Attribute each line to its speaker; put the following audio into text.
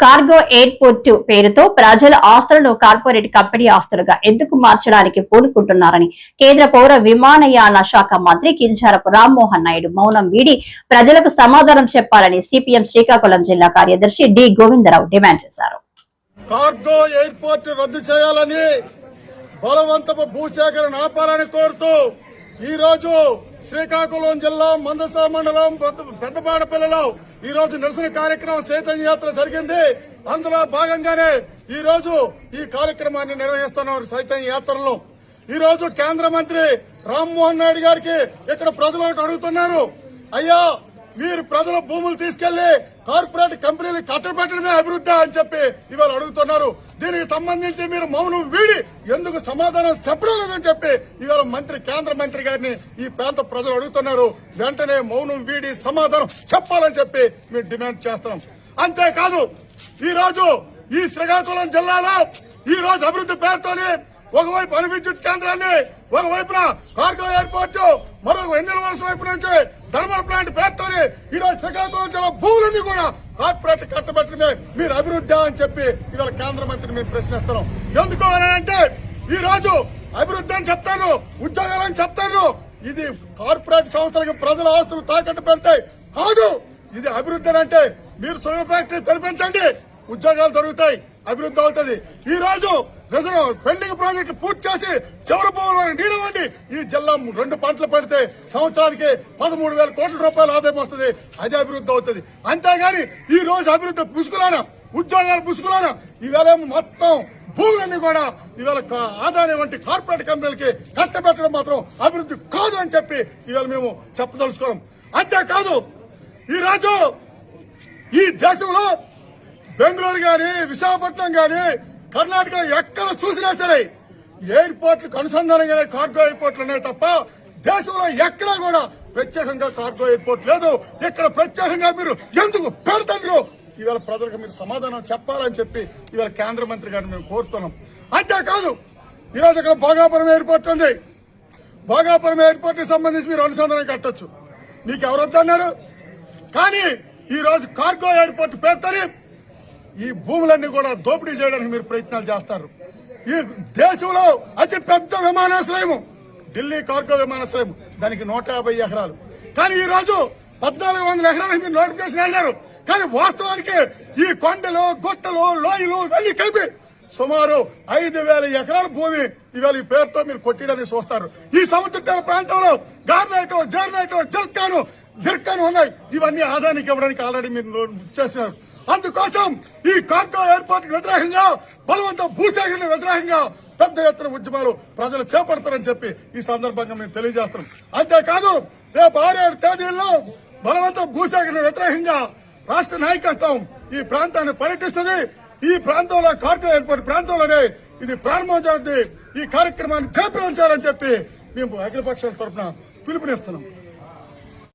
Speaker 1: Cargo airport పేరుతో ప్రజల ఆస్తులను కార్పొరేట్ కంపెనీ ఆస్తులుగా ఎందుకు మార్చడానికి పూనుకుంటున్నారని కేంద్ర పౌర విమానయాన శాఖ మంత్రి కింజారపు రామ్మోహన్ నాయుడు మౌనం వీడి ప్రజలకు సమాధానం చెప్పాలని సిపిఎం శ్రీకాకుళం జిల్లా కార్యదర్శి డి గోవిందరావు డిమాండ్ చేశారు.
Speaker 2: కార్గో ఎయిర్పోర్ట్ రద్దు చేయాలని బలవంతపు భూసేకరణ ఆపాలని కోరుతూ ఈ రోజు శ్రీకాకుళం జిల్లా మందస మండలం పెద్దపాడపల్లిలో ఈ రోజు నిరసన కార్యక్రమం చైతన్య యాత్ర జరిగింది. అందులో భాగంగానే ఈ రోజు ఈ కార్యక్రమాన్ని నిర్వహిస్తున్నారు చైతన్య యాత్రలో. ఈ రోజు కేంద్ర మంత్రి రామ్మోహన్ నాయుడు గారికి ఇక్కడ ప్రజలు అడుగుతున్నారు. అయ్యా మీరు ప్రజల భూములు తీసుకెళ్ళి కార్పొరేట్ కంపెనీలు కట్టబెట్టడమే అభివృద్ధి అని చెప్పి ఇవాళ అడుగుతున్నారు. దీనికి సంబంధించి మీరు మౌనం వీడి ఎందుకు సమాధానం చెప్పడం లేదని చెప్పి ఇవాళ మంత్రి కేంద్ర మంత్రి గారిని ఈ ప్రాంత ప్రజలు అడుగుతున్నారు. వెంటనే మౌనం వీడి సమాధానం చెప్పాలని చెప్పి మేము డిమాండ్ చేస్తున్నాం. అంతేకాదు ఈ రోజు ఈ శ్రీకాకుళం జిల్లాలో ఈ రోజు అభివృద్ధి పేరుతోనే ఒకవైపు అణు విద్యుత్ కేంద్రాన్ని ఒకవైపున కార్గో ఎయిర్పోర్ట్ మరొక ఎన్నెల వలస వైపు నుంచి థర్మల్ ప్లాంట్ పేరుతోని ఈ రోజు శ్రీకాకుళం జిల్లా భూములన్నీ కూడా కార్పొరేట్ కట్టబెట్టడమే మీరు అభివృద్ధి అని చెప్పి ఇవాళ కేంద్ర మంత్రిని మేము ప్రశ్నిస్తున్నాం. ఎందుకు అని అంటే ఈ రోజు అభివృద్ధి అని చెప్తాను ఉద్యోగాలని చెప్తాను ఇది కార్పొరేట్ సంస్థలకు ప్రజల ఆస్తులు తాకట్టు పెడతాయి కాదు. ఇది అభివృద్ధి అని అంటే మీరు సొంత ఫ్యాక్టరీ తెరిపించండి ఉద్యోగాలు దొరుకుతాయి. అభివృద్ధి అవుతుంది. ఈ రోజు పెండింగ్ ప్రాజెక్టులు పూర్తి చేసి చివరి భూములు నీడవండి. ఈ జిల్లా రెండు పంటలు పెడితే సంవత్సరానికి పదమూడు వేల కోట్ల రూపాయలు ఆదాయం వస్తుంది. అదే అభివృద్ధి అవుతుంది. అంతేగాని ఈ రోజు అభివృద్ధి పుసుకులాన ఉద్యోగాలు పుసుకులాన ఈవేళ మొత్తం భూములన్నీ కూడా ఇవాళ కా- వంటి కార్పొరేట్ కంపెనీలకి కట్టబెట్టడం మాత్రం అభివృద్ధి కాదు అని చెప్పి ఇవాళ మేము చెప్పదలుచుకోవడం అంతేకాదు ఈ రోజు ఈ దేశంలో బెంగళూరు గాని విశాఖపట్నం గాని కర్ణాటక ఎక్కడ చూసినా సరే ఎయిర్పోర్ట్లకు అనుసంధానంగానే కార్గో ఎయిర్పోర్ట్లు ఉన్నాయి తప్ప దేశంలో ఎక్కడా కూడా ప్రత్యేకంగా కార్గో ఎయిర్పోర్ట్ లేదు. ఇక్కడ ప్రత్యేకంగా మీరు ఎందుకు పెడతారు? ఇవాళ ప్రజలకు మీరు సమాధానం చెప్పాలని చెప్పి ఇవాళ కేంద్ర మంత్రి గారిని మేము కోరుతున్నాం. అంతేకాదు ఈరోజు ఇక్కడ భోగాపురం ఎయిర్పోర్ట్ ఉంది. భోగాపురం ఎయిర్పోర్ట్కి సంబంధించి మీరు అనుసంధానం కట్టొచ్చు. మీకు ఎవరు వద్దన్నారు? కానీ ఈ రోజు కార్గో ఎయిర్పోర్ట్ పేరుతోని ఈ భూములన్నీ కూడా దోపిడీ చేయడానికి మీరు ప్రయత్నాలు చేస్తారు. ఈ దేశంలో అతి పెద్ద విమానాశ్రయము ఢిల్లీ కార్గో విమానాశ్రయం దానికి నూట యాభై ఎకరాలు. కానీ ఈ రోజు పద్నాలుగు వందల ఎకరాలకు మీరు నోటిఫికేషన్ అయినారు కానీ వాస్తవానికి ఈ కొండలు గుట్టలు లోయలు ఇవన్నీ కలిపి సుమారు ఐదు వేల ఎకరాల భూమి ఇవాళ ఈ పేరుతో మీరు కొట్టిడని చూస్తారు. ఈ సముద్ర తీర ప్రాంతంలో గార్నైట్ జర్నైట్ జల్కాను జిర్కాను ఉన్నాయి. ఇవన్నీ ఆదానికి ఇవ్వడానికి ఆల్రెడీ మీరు నో- చేసినారు. అందుకోసం ఈ కార్గో ఏర్పాటుకు వ్యతిరేకంగా బలవంత భూసేకరణ వ్యతిరేకంగా పెద్ద ఎత్తున ఉద్యమాలు ప్రజలు చేపడతారని చెప్పి ఈ సందర్భంగా మేము తెలియజేస్తున్నాం. అంతేకాదు రేపు ఆరేడు తేదీల్లో బలవంత భూసేకరణ వ్యతిరేకంగా రాష్ట్ర నాయకత్వం ఈ ప్రాంతాన్ని పర్యటిస్తుంది. ఈ ప్రాంతంలో కార్గో ఎయిర్పోర్ట్ ప్రాంతంలోనే ఇది ప్రారంభం జరుగుతుంది. ఈ కార్యక్రమాన్ని చేపట్టాలని చెప్పి మేము అఖిలపక్షాల తరఫున పిలుపునిస్తున్నాం.